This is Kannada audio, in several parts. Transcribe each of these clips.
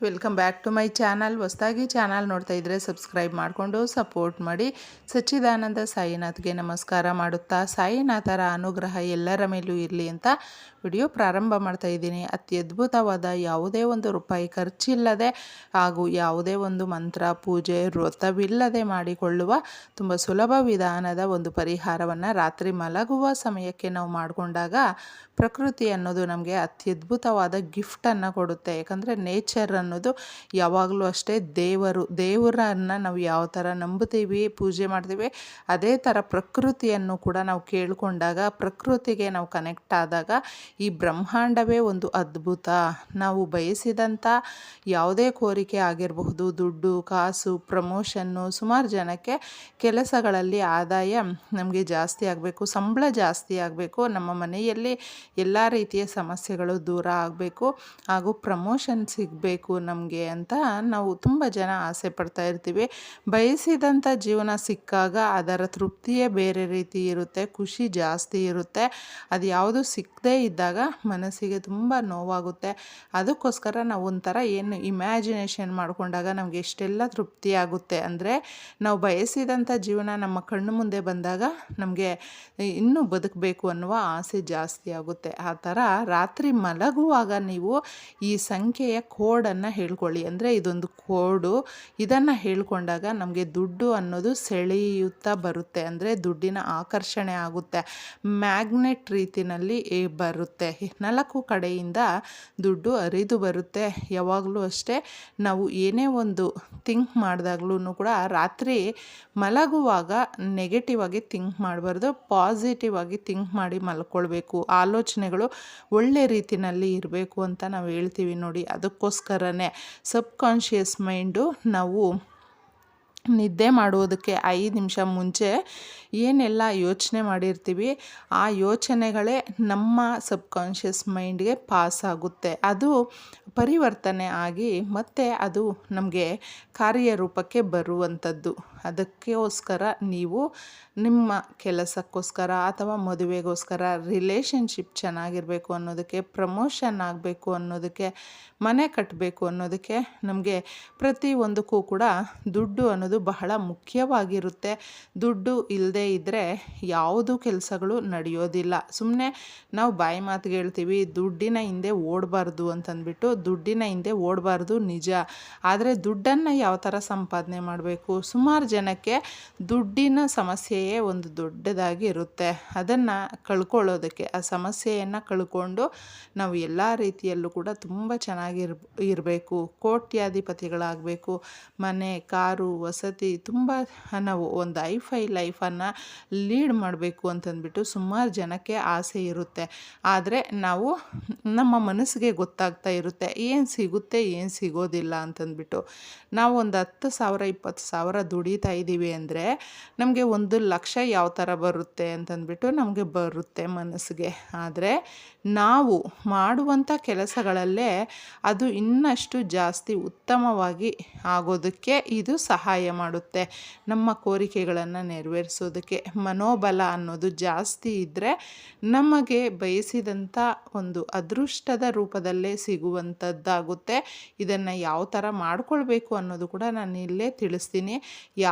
Welcome back to my channel ಹೊಸದಾಗಿ ಚಾನಲ್ ನೋಡ್ತಾ ಇದ್ದರೆ ಸಬ್ಸ್ಕ್ರೈಬ್ ಮಾಡಿಕೊಂಡು ಸಪೋರ್ಟ್ ಮಾಡಿ. ಸಚ್ಚಿದಾನಂದ ಸಾಯಿನಾಥ್ಗೆ ನಮಸ್ಕಾರ ಮಾಡುತ್ತಾ, ಸಾಯಿನಾಥರ ಅನುಗ್ರಹ ಎಲ್ಲರ ಮೇಲೂ ಇರಲಿ ಅಂತ ವಿಡಿಯೋ ಪ್ರಾರಂಭ ಮಾಡ್ತಾ ಇದ್ದೀನಿ. ಅತ್ಯದ್ಭುತವಾದ ಯಾವುದೇ ಒಂದು ರೂಪಾಯಿ ಖರ್ಚಿಲ್ಲದೆ ಹಾಗೂ ಯಾವುದೇ ಒಂದು ಮಂತ್ರ, ಪೂಜೆ, ವ್ರತವಿಲ್ಲದೆ ಮಾಡಿಕೊಳ್ಳುವ ತುಂಬ ಸುಲಭ ವಿಧಾನದ ಒಂದು ಪರಿಹಾರವನ್ನು ರಾತ್ರಿ ಮಲಗುವ ಸಮಯಕ್ಕೆ ನಾವು ಮಾಡಿಕೊಂಡಾಗ ಪ್ರಕೃತಿ ಅನ್ನೋದು ನಮಗೆ ಅತ್ಯದ್ಭುತವಾದ ಗಿಫ್ಟನ್ನು ಕೊಡುತ್ತೆ. ಯಾಕಂದರೆ ನೇಚರ್ ಅನ್ನೋದು ಯಾವಾಗಲೂ ಅಷ್ಟೇ ದೇವರು, ದೇವರನ್ನು ನಾವು ಯಾವ ಥರ ನಂಬುತ್ತೀವಿ, ಪೂಜೆ ಮಾಡ್ತೀವಿ, ಅದೇ ಥರ ಪ್ರಕೃತಿಯನ್ನು ಕೂಡ ನಾವು ಕೇಳಿಕೊಂಡಾಗ, ಪ್ರಕೃತಿಗೆ ನಾವು ಕನೆಕ್ಟ್ ಆದಾಗ ಈ ಬ್ರಹ್ಮಾಂಡವೇ ಒಂದು ಅದ್ಭುತ. ನಾವು ಬಯಸಿದಂಥ ಯಾವುದೇ ಕೋರಿಕೆ ಆಗಿರಬಹುದು, ದುಡ್ಡು, ಕಾಸು, ಪ್ರಮೋಷನ್ನು ಸುಮಾರು ಜನಕ್ಕೆ ಕೆಲಸಗಳಲ್ಲಿ ಆದಾಯ ನಮಗೆ ಜಾಸ್ತಿ ಆಗಬೇಕು, ಸಂಬಳ ಜಾಸ್ತಿ ಆಗಬೇಕು, ನಮ್ಮ ಮನೆಯಲ್ಲಿ ಎಲ್ಲ ರೀತಿಯ ಸಮಸ್ಯೆಗಳು ದೂರ ಆಗಬೇಕು, ಹಾಗೂ ಪ್ರಮೋಷನ್ ಸಿಗಬೇಕು. ನಮಗೆ ಅಂತ ನಾವು ತುಂಬ ಜನ ಆಸೆ ಪಡ್ತಾ ಇರ್ತೀವಿ. ಬಯಸಿದಂಥ ಜೀವನ ಸಿಕ್ಕಾಗ ಅದರ ತೃಪ್ತಿಯೇ ಬೇರೆ ರೀತಿ ಇರುತ್ತೆ, ಖುಷಿ ಜಾಸ್ತಿ ಇರುತ್ತೆ. ಅದು ಯಾವುದು ಸಿಕ್ಕದೇ ಇದ್ದಾಗ ಮನಸ್ಸಿಗೆ ತುಂಬ ನೋವಾಗುತ್ತೆ. ಅದಕ್ಕೋಸ್ಕರ ನಾವು ಒಂಥರ ಏನು ಇಮ್ಯಾಜಿನೇಷನ್ ಮಾಡಿಕೊಂಡಾಗ ನಮಗೆ ಎಷ್ಟೆಲ್ಲ ತೃಪ್ತಿ ಆಗುತ್ತೆ ಅಂದರೆ ನಾವು ಬಯಸಿದಂಥ ಜೀವನ ನಮ್ಮ ಕಣ್ಣು ಮುಂದೆ ಬಂದಾಗ ನಮಗೆ ಇನ್ನೂ ಬದುಕಬೇಕು ಅನ್ನುವ ಆಸೆ ಜಾಸ್ತಿ ಆಗುತ್ತೆ. ಆ ಥರ ರಾತ್ರಿ ಮಲಗುವಾಗ ನೀವು ಈ ಸಂಖ್ಯೆಯ ಕೋಡನ್ನು ಹೇಳ್ಕೊಳ್ಳಿ. ಅಂದರೆ ಇದೊಂದು ಕೋಡು. ಇದನ್ನು ಹೇಳ್ಕೊಂಡಾಗ ನಮಗೆ ದುಡ್ಡು ಅನ್ನೋದು ಸೆಳೆಯುತ್ತಾ ಬರುತ್ತೆ. ಅಂದರೆ ದುಡ್ಡಿನ ಆಕರ್ಷಣೆ ಆಗುತ್ತೆ. ಮ್ಯಾಗ್ನೆಟ್ ರೀತಿಯಲ್ಲಿ ಬರುತ್ತೆ. ನಾಲ್ಕು ಕಡೆಯಿಂದ ದುಡ್ಡು ಅರಿದು ಬರುತ್ತೆ. ಯಾವಾಗಲೂ ಅಷ್ಟೇ ನಾವು ಏನೇ ಒಂದು ಥಿಂಕ್ ಮಾಡಿದಾಗ್ಲೂ ಕೂಡ ರಾತ್ರಿ ಮಲಗುವಾಗ ನೆಗೆಟಿವ್ ಆಗಿ ಥಿಂಕ್ ಮಾಡಬಾರ್ದು. ಪಾಸಿಟಿವ್ ಆಗಿ ಥಿಂಕ್ ಮಾಡಿ ಮಲ್ಕೊಳ್ಬೇಕು. ಆಲೋಚನೆಗಳು ಒಳ್ಳೆ ರೀತಿಯಲ್ಲಿ ಇರಬೇಕು ಅಂತ ನಾವು ಹೇಳ್ತೀವಿ ನೋಡಿ. ಅದಕ್ಕೋಸ್ಕರನೇ ಸಬ್ಕಾನ್ಷಿಯಸ್ ಮೈಂಡು ನಾವು ನಿದ್ದೆ ಮಾಡುವುದಕ್ಕೆ ಐದು ನಿಮಿಷ ಮುಂಚೆ ಏನೆಲ್ಲ ಯೋಚನೆ ಮಾಡಿರ್ತೀವಿ, ಆ ಯೋಚನೆಗಳೇ ನಮ್ಮ ಸಬ್ಕಾನ್ಷಿಯಸ್ ಮೈಂಡ್ಗೆ ಪಾಸ್ ಆಗುತ್ತೆ. ಅದು ಪರಿವರ್ತನೆ ಆಗಿ ಮತ್ತೆ ಅದು ನಮಗೆ ಕಾರ್ಯರೂಪಕ್ಕೆ ಬರುವಂಥದ್ದು. ಅದಕ್ಕೋಸ್ಕರ ನೀವು ನಿಮ್ಮ ಕೆಲಸಕ್ಕೋಸ್ಕರ ಅಥವಾ ಮದುವೆಗೋಸ್ಕರ ರಿಲೇಷನ್ಶಿಪ್ ಚೆನ್ನಾಗಿರಬೇಕು ಅನ್ನೋದಕ್ಕೆ ಪ್ರಮೋಷನ್ ಆಗಬೇಕು ಅನ್ನೋದಕ್ಕೆ, ಮನೆ ಕಟ್ಟಬೇಕು ಅನ್ನೋದಕ್ಕೆ ನಮಗೆ ಪ್ರತಿಯೊಂದಕ್ಕೂ ಕೂಡ ದುಡ್ಡು ಅನ್ನೋದು ಬಹಳ ಮುಖ್ಯವಾಗಿರುತ್ತೆ. ದುಡ್ಡು ಇಲ್ಲದೆ ಇದ್ದರೆ ಯಾವುದು ಕೆಲಸಗಳು ನಡೆಯೋದಿಲ್ಲ. ಸುಮ್ಮನೆ ನಾವು ಬಾಯಿ ಮಾತಿಗೆ ಹೇಳ್ತೀವಿ, ದುಡ್ಡಿನ ಹಿಂದೆ ಓಡಬಾರ್ದು ಅಂತಂದ್ಬಿಟ್ಟು ದುಡ್ಡಿನ ಹಿಂದೆ ಓಡಬಾರ್ದು ನಿಜ. ಆದರೆ ದುಡ್ಡನ್ನು ಯಾವ ಥರ ಸಂಪಾದನೆ ಮಾಡಬೇಕು? ಸುಮಾರು ಜನಕ್ಕೆ ದುಡ್ಡಿನ ಸಮಸ್ಯೆಯೇ ಒಂದು ದೊಡ್ಡದಾಗಿ ಇರುತ್ತೆ. ಅದನ್ನು ಕಳ್ಕೊಳ್ಳೋದಕ್ಕೆ, ಆ ಸಮಸ್ಯೆಯನ್ನು ಕಳ್ಕೊಂಡು ನಾವು ಎಲ್ಲ ರೀತಿಯಲ್ಲೂ ಕೂಡ ತುಂಬ ಚೆನ್ನಾಗಿರ್, ಇರಬೇಕು. ಕೋಟ್ಯಾಧಿಪತಿಗಳಾಗಬೇಕು. ಮನೆ, ಕಾರು, ವಸತಿ ತುಂಬ ನಾವು ಒಂದು ಐಫೈ ಲೈಫನ್ನು ಲೀಡ್ ಮಾಡಬೇಕು ಅಂತಂದ್ಬಿಟ್ಟು ಸುಮಾರು ಜನಕ್ಕೆ ಆಸೆ ಇರುತ್ತೆ. ಆದರೆ ನಾವು ನಮ್ಮ ಮನಸ್ಸಿಗೆ ಗೊತ್ತಾಗ್ತಾ ಇರುತ್ತೆ, ಏನು ಸಿಗುತ್ತೆ, ಏನು ಸಿಗೋದಿಲ್ಲ ಅಂತಂದ್ಬಿಟ್ಟು. ನಾವು ಒಂದು ಹತ್ತು ಸಾವಿರ, ಇಪ್ಪತ್ತು ಸಾವಿರ ಇದ್ದೀವಿ ಅಂದರೆ ನಮಗೆ ಒಂದು ಲಕ್ಷ ಯಾವ ಥರ ಬರುತ್ತೆ ಅಂತಂದ್ಬಿಟ್ಟು ನಮಗೆ ಬರುತ್ತೆ ಮನಸ್ಸಿಗೆ. ಆದರೆ ನಾವು ಮಾಡುವಂಥ ಕೆಲಸಗಳಲ್ಲೇ ಅದು ಇನ್ನಷ್ಟು ಜಾಸ್ತಿ ಉತ್ತಮವಾಗಿ ಆಗೋದಕ್ಕೆ ಇದು ಸಹಾಯ ಮಾಡುತ್ತೆ. ನಮ್ಮ ಕೋರಿಕೆಗಳನ್ನು ನೆರವೇರಿಸೋದಕ್ಕೆ ಮನೋಬಲ ಅನ್ನೋದು ಜಾಸ್ತಿ ಇದ್ದರೆ ನಮಗೆ ಬಯಸಿದಂಥ ಒಂದು ಅದೃಷ್ಟದ ರೂಪದಲ್ಲೇ ಸಿಗುವಂಥದ್ದಾಗುತ್ತೆ ಇದನ್ನು ಯಾವ ಥರ ಮಾಡಿಕೊಳ್ಬೇಕು ಅನ್ನೋದು ಕೂಡ ನಾನು ಇಲ್ಲೇ ತಿಳಿಸ್ತೀನಿ.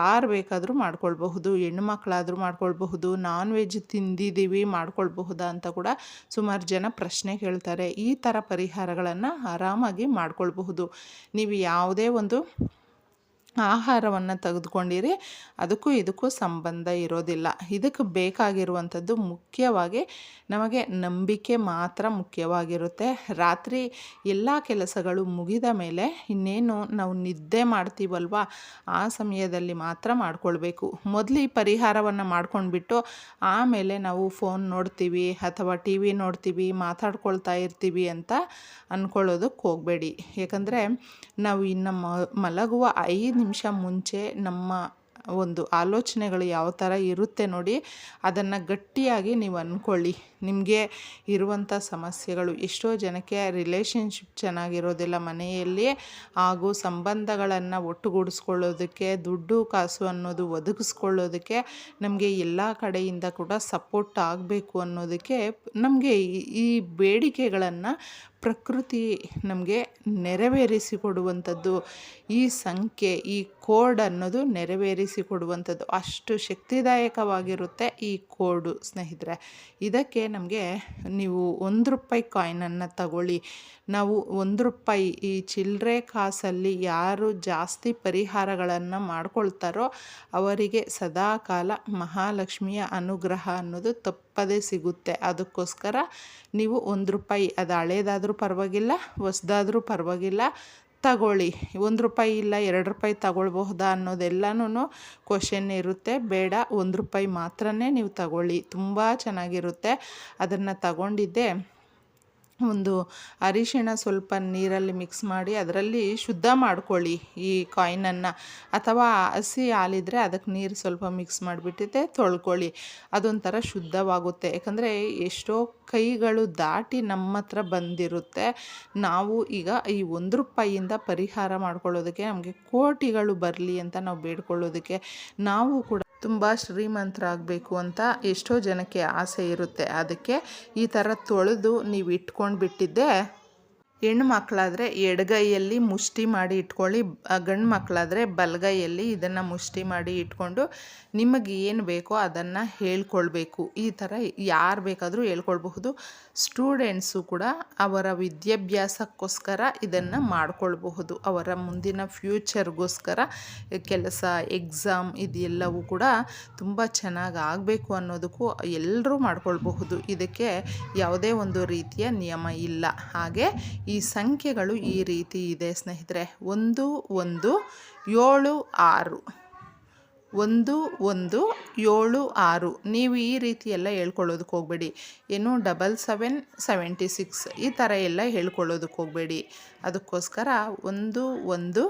ಯಾರು ಬೇಕಾದರೂ ಮಾಡ್ಕೊಳ್ಬಹುದು, ಹೆಣ್ಣು ಮಕ್ಕಳಾದರೂ ಮಾಡ್ಕೊಳ್ಬಹುದು ನಾನ್ ವೆಜ್ ತಿಂದಿದ್ದೀವಿ ಮಾಡ್ಕೊಳ್ಬಹುದಾ ಅಂತ ಕೂಡ ಸುಮಾರು ಜನ ಪ್ರಶ್ನೆ ಕೇಳ್ತಾರೆ. ಈ ಥರ ಪರಿಹಾರಗಳನ್ನು ಆರಾಮಾಗಿ ಮಾಡ್ಕೊಳ್ಬಹುದು. ನೀವು ಯಾವುದೇ ಒಂದು ಆಹಾರವನ್ನು ತೆಗೆದುಕೊಂಡಿರಿ. ಅದಕ್ಕೂ ಇದಕ್ಕೂ ಸಂಬಂಧ ಇರೋದಿಲ್ಲ. ಇದಕ್ಕೆ ಬೇಕಾಗಿರುವಂಥದ್ದು ಮುಖ್ಯವಾಗಿ ನಮಗೆ ನಂಬಿಕೆ ಮಾತ್ರ ಮುಖ್ಯವಾಗಿರುತ್ತೆ. ರಾತ್ರಿ ಎಲ್ಲ ಕೆಲಸಗಳು ಮುಗಿದ ಮೇಲೆ ಇನ್ನೇನು ನಾವು ನಿದ್ದೆ ಮಾಡ್ತೀವಲ್ವ? ಆ ಸಮಯದಲ್ಲಿ ಮಾತ್ರ ಮಾಡ್ಕೊಳ್ಬೇಕು. ಮೊದಲು ಈ ಪರಿಹಾರವನ್ನು ಮಾಡ್ಕೊಂಡ್ಬಿಟ್ಟು ಆಮೇಲೆ ನಾವು ಫೋನ್ ನೋಡ್ತೀವಿ ಅಥವಾ ಟಿ ವಿ ನೋಡ್ತೀವಿ, ಮಾತಾಡ್ಕೊಳ್ತಾ ಇರ್ತೀವಿ ಅಂತ ಅಂದ್ಕೊಳ್ಳೋದಕ್ಕೆ ಹೋಗಬೇಡಿ. ಯಾಕಂದರೆ ನಾವು ಇನ್ನು ಮಲಗುವ ಐದು ನಿಮಿಷ ಮುಂಚೆ ನಮ್ಮ ಒಂದು ಆಲೋಚನೆಗಳು ಯಾವ ಥರ ಇರುತ್ತೆ ನೋಡಿ ಅದನ್ನು ಗಟ್ಟಿಯಾಗಿ ನೀವು ಅಂದ್ಕೊಳ್ಳಿ. ನಿಮಗೆ ಇರುವಂಥ ಸಮಸ್ಯೆಗಳು ಎಷ್ಟೋ ಜನಕ್ಕೆ ರಿಲೇಷನ್ಶಿಪ್ ಚೆನ್ನಾಗಿರೋದಿಲ್ಲ ಮನೆಯಲ್ಲಿ ಹಾಗೂ ಸಂಬಂಧಗಳನ್ನು ಒಟ್ಟುಗೂಡಿಸ್ಕೊಳ್ಳೋದಕ್ಕೆ, ದುಡ್ಡು ಕಾಸು ಅನ್ನೋದು ಒದಗಿಸ್ಕೊಳ್ಳೋದಕ್ಕೆ, ನಮಗೆ ಎಲ್ಲ ಕಡೆಯಿಂದ ಕೂಡ ಸಪೋರ್ಟ್ ಆಗಬೇಕು ಅನ್ನೋದಕ್ಕೆ ನಮಗೆ ಈ ಬೇಡಿಕೆಗಳನ್ನು ಪ್ರಕೃತಿ ನಮಗೆ ನೆರವೇರಿಸಿಕೊಡುವಂಥದ್ದು. ಈ ಸಂಖ್ಯೆ, ಈ ಕೋಡ್ ಅನ್ನೋದು ನೆರವೇರಿಸಿಕೊಡುವಂಥದ್ದು. ಅಷ್ಟು ಶಕ್ತಿದಾಯಕವಾಗಿರುತ್ತೆ ಈ ಕೋಡು, ಸ್ನೇಹಿತರೆ. ಇದಕ್ಕೆ ನಮಗೆ ನೀವು ಒಂದು ರೂಪಾಯಿ ಕಾಯಿನನ್ನು ತಗೊಳ್ಳಿ. ನಾವು ಒಂದು ರೂಪಾಯಿ ಈ ಚಿಲ್ಲರೆ ಕಾಸಲ್ಲಿ ಯಾರು ಜಾಸ್ತಿ ಪರಿಹಾರಗಳನ್ನು ಮಾಡ್ಕೊಳ್ತಾರೋ ಅವರಿಗೆ ಸದಾಕಾಲ ಮಹಾಲಕ್ಷ್ಮಿಯ ಅನುಗ್ರಹ ಅನ್ನೋದು ತಪ್ಪದೇ ಸಿಗುತ್ತೆ. ಅದಕ್ಕೋಸ್ಕರ ನೀವು ಒಂದು ರೂಪಾಯಿ, ಅದು ಹಳೇದಾದರೂ ಪರವಾಗಿಲ್ಲ, ಹೊಸ್ದಾದರೂ ಪರವಾಗಿಲ್ಲ. ತಗೊಳ್ಳಿ. ಒಂದು ರೂಪಾಯಿ ಇಲ್ಲ, ಎರಡು ರೂಪಾಯಿ ತಗೊಳ್ಬಹುದಾ ಅನ್ನೋದೆಲ್ಲನೂ ಕ್ವಶನ್ ಇರುತ್ತೆ. ಬೇಡ, ಒಂದು ರೂಪಾಯಿ ಮಾತ್ರನೇ ನೀವು ತಗೊಳ್ಳಿ. ತುಂಬ ಚೆನ್ನಾಗಿರುತ್ತೆ. ಅದನ್ನು ತಗೊಂಡಿದ್ದೆ. ಒಂದು ಅರಿಶಿಣ ಸ್ವಲ್ಪ ನೀರಲ್ಲಿ ಮಿಕ್ಸ್ ಮಾಡಿ ಅದರಲ್ಲಿ ಶುದ್ಧ ಮಾಡ್ಕೊಳ್ಳಿ ಈ ಕಾಯಿನನ್ನು ಅಥವಾ ಹಸಿ ಹಾಲಿದ್ರೆ ಅದಕ್ಕೆ ನೀರು ಸ್ವಲ್ಪ ಮಿಕ್ಸ್ ಮಾಡಿಬಿಟ್ಟಿದ್ದೆ ತೊಳ್ಕೊಳ್ಳಿ. ಅದೊಂಥರ ಶುದ್ಧವಾಗುತ್ತೆ. ಯಾಕಂದರೆ ಎಷ್ಟೋ ಕೈಗಳು ದಾಟಿ ನಮ್ಮ ಹತ್ರ ಬಂದಿರುತ್ತೆ. ನಾವು ಈಗ ಈ ಒಂದು ರೂಪಾಯಿಯಿಂದ ಪರಿಹಾರ ಮಾಡ್ಕೊಳ್ಳೋದಕ್ಕೆ ನಮಗೆ ಕೋಟಿಗಳು ಬರಲಿ ಅಂತ ನಾವು ಬೇಡ್ಕೊಳ್ಳೋದಕ್ಕೆ ನಾವು ಕೂಡ ತುಂಬ ಶ್ರೀಮಂತರಾಗಬೇಕು ಅಂತ ಎಷ್ಟೋ ಜನಕ್ಕೆ ಆಸೆ ಇರುತ್ತೆ. ಅದಕ್ಕೆ ಈ ಥರ ತೊಳೆದು ನೀವು ಇಟ್ಕೊಂಡು ಬಿಟ್ಟಿದ್ದೆ ಹೆಣ್ಣು ಮಕ್ಕಳಾದರೆ ಎಡಗೈಯಲ್ಲಿ ಮುಷ್ಟಿ ಮಾಡಿ ಇಟ್ಕೊಳ್ಳಿ ಗಂಡು ಮಕ್ಕಳಾದರೆ ಬಲಗೈಯಲ್ಲಿ ಇದನ್ನು ಮುಷ್ಟಿ ಮಾಡಿ ಇಟ್ಕೊಂಡು ನಿಮಗೆ ಏನು ಬೇಕೋ ಅದನ್ನು ಹೇಳ್ಕೊಳ್ಬೇಕು. ಈ ಥರ ಯಾರು ಬೇಕಾದರೂ ಹೇಳ್ಕೊಳ್ಬಹುದು. ಸ್ಟೂಡೆಂಟ್ಸು ಕೂಡ ಅವರ ವಿದ್ಯಾಭ್ಯಾಸಕ್ಕೋಸ್ಕರ ಇದನ್ನು ಮಾಡಿಕೊಳ್ಬಹುದು. ಅವರ ಮುಂದಿನ ಫ್ಯೂಚರ್ಗೋಸ್ಕರ ಕೆಲಸ, ಎಕ್ಸಾಮ್ ಇದೆಲ್ಲವೂ ಕೂಡ ತುಂಬ ಚೆನ್ನಾಗಿ ಆಗಬೇಕು ಅನ್ನೋದಕ್ಕೂ ಎಲ್ಲರೂ ಮಾಡ್ಕೊಳ್ಬಹುದು. ಇದಕ್ಕೆ ಯಾವುದೇ ಒಂದು ರೀತಿಯ ನಿಯಮ ಇಲ್ಲ. ಹಾಗೆ ಈ ಸಂಖ್ಯೆಗಳು ಈ ರೀತಿ ಇದೆ ಸ್ನೇಹಿತರೆ. ಒಂದು ಒಂದು ಏಳು ಆರು. ಒಂದು ಒಂದು, ಏಳು, ಆರು. ನೀವು ಈ ರೀತಿ ಎಲ್ಲ ಹೇಳ್ಕೊಳ್ಳೋದಕ್ಕೆ ಹೋಗಬೇಡಿ. ಏನು ಡಬಲ್ ಸೆವೆನ್, ಸೆವೆಂಟಿ ಸಿಕ್ಸ್ ಈ ಥರ ಎಲ್ಲ ಹೇಳ್ಕೊಳ್ಳೋದಕ್ಕೆ ಹೋಗಬೇಡಿ. ಅದಕ್ಕೋಸ್ಕರ ಒಂದು ಒಂದು,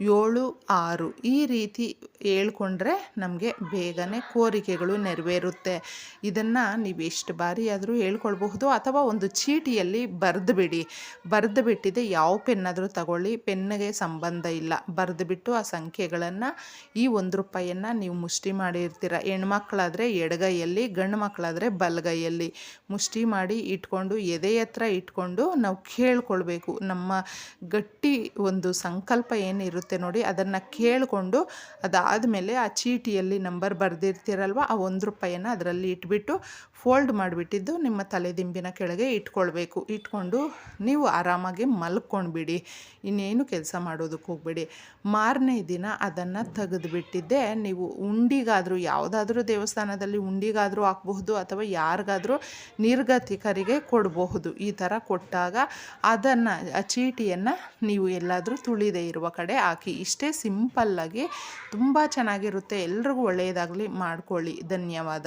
ಏಳು, ಆರು ಈ ರೀತಿ ಹೇಳ್ಕೊಂಡ್ರೆ ನಮಗೆ ಬೇಗನೆ ಕೋರಿಕೆಗಳು ನೆರವೇರುತ್ತೆ. ಇದನ್ನು ನೀವು ಎಷ್ಟು ಬಾರಿ ಆದರೂ ಹೇಳ್ಕೊಳ್ಬಹುದು ಅಥವಾ ಒಂದು ಚೀಟಿಯಲ್ಲಿ ಬರೆದು ಬಿಡಿ ಬರೆದು ಬಿಟ್ಟಿದೆ ಯಾವ ಪೆನ್ನಾದರೂ ತಗೊಳ್ಳಿ. ಪೆನ್ನಿಗೆ ಸಂಬಂಧ ಇಲ್ಲ. ಬರೆದು ಬಿಟ್ಟು ಆ ಸಂಖ್ಯೆಗಳನ್ನು ಈ ಒಂದು ರೂಪಾಯಿಯನ್ನು ನೀವು ಮುಷ್ಟಿ ಮಾಡಿರ್ತೀರ. ಹೆಣ್ಮಕ್ಳಾದರೆ ಎಡಗೈಯಲ್ಲಿ ಗಂಡು ಮಕ್ಕಳಾದರೆ ಬಲಗೈಯಲ್ಲಿ. ಮುಷ್ಟಿ ಮಾಡಿ ಇಟ್ಕೊಂಡು, ಎದೆ ಹತ್ರ ಇಟ್ಕೊಂಡು ನಾವು ಕೇಳ್ಕೊಳ್ಬೇಕು. ನಮ್ಮ ಗಟ್ಟಿ ಒಂದು ಸಂಕಲ್ಪ ಏನಿರುತ್ತೆ ನೋಡಿ, ಅದನ್ನು ಕೇಳಿಕೊಂಡು ಅದಾದಮೇಲೆ ಆ ಚೀಟಿಯಲ್ಲಿ ನಂಬರ್ ಬರೆದಿರ್ತೀರಲ್ವ, ಆ ಒಂದು ರೂಪಾಯಿಯನ್ನು ಅದರಲ್ಲಿ ಇಟ್ಬಿಟ್ಟು ಫೋಲ್ಡ್ ಮಾಡಿಬಿಟ್ಟಿದ್ದು ನಿಮ್ಮ ತಲೆದಿಂಬಿನ ಕೆಳಗೆ ಇಟ್ಕೊಳ್ಬೇಕು. ಇಟ್ಕೊಂಡು ನೀವು ಆರಾಮಾಗಿ ಮಲ್ಕೊಂಡ್ಬಿಡಿ. ಇನ್ನೇನು ಕೆಲಸ ಮಾಡೋದಕ್ಕೆ ಹೋಗಬೇಡಿ. ಮಾರನೇ ದಿನ ಅದನ್ನು ತೆಗೆದುಬಿಟ್ಟಿದ್ದೆ. ನೀವು ಉಂಡಿಗಾದರೂ, ಯಾವುದಾದ್ರೂ ದೇವಸ್ಥಾನದಲ್ಲಿ ಉಂಡಿಗಾದರೂ ಹಾಕಬಹುದು ಅಥವಾ ಯಾರಿಗಾದರೂ ನಿರ್ಗತಿಕರಿಗೆ ಕೊಡಬಹುದು. ಈ ಥರ ಕೊಟ್ಟಾಗ ಅದನ್ನು, ಆ ಚೀಟಿಯನ್ನು ನೀವು ಎಲ್ಲಾದರೂ ತುಳಿದೇ ಇರುವ ಕಡೆ ಹಾಕಿ. ಇಷ್ಟೇ ಸಿಂಪಲ್ಲಾಗಿ ತುಂಬ ಚೆನ್ನಾಗಿರುತ್ತೆ. ಎಲ್ರಿಗೂ ಒಳ್ಳೆಯದಾಗಲಿ ಮಾಡ್ಕೊಳ್ಳಿ. ಧನ್ಯವಾದ.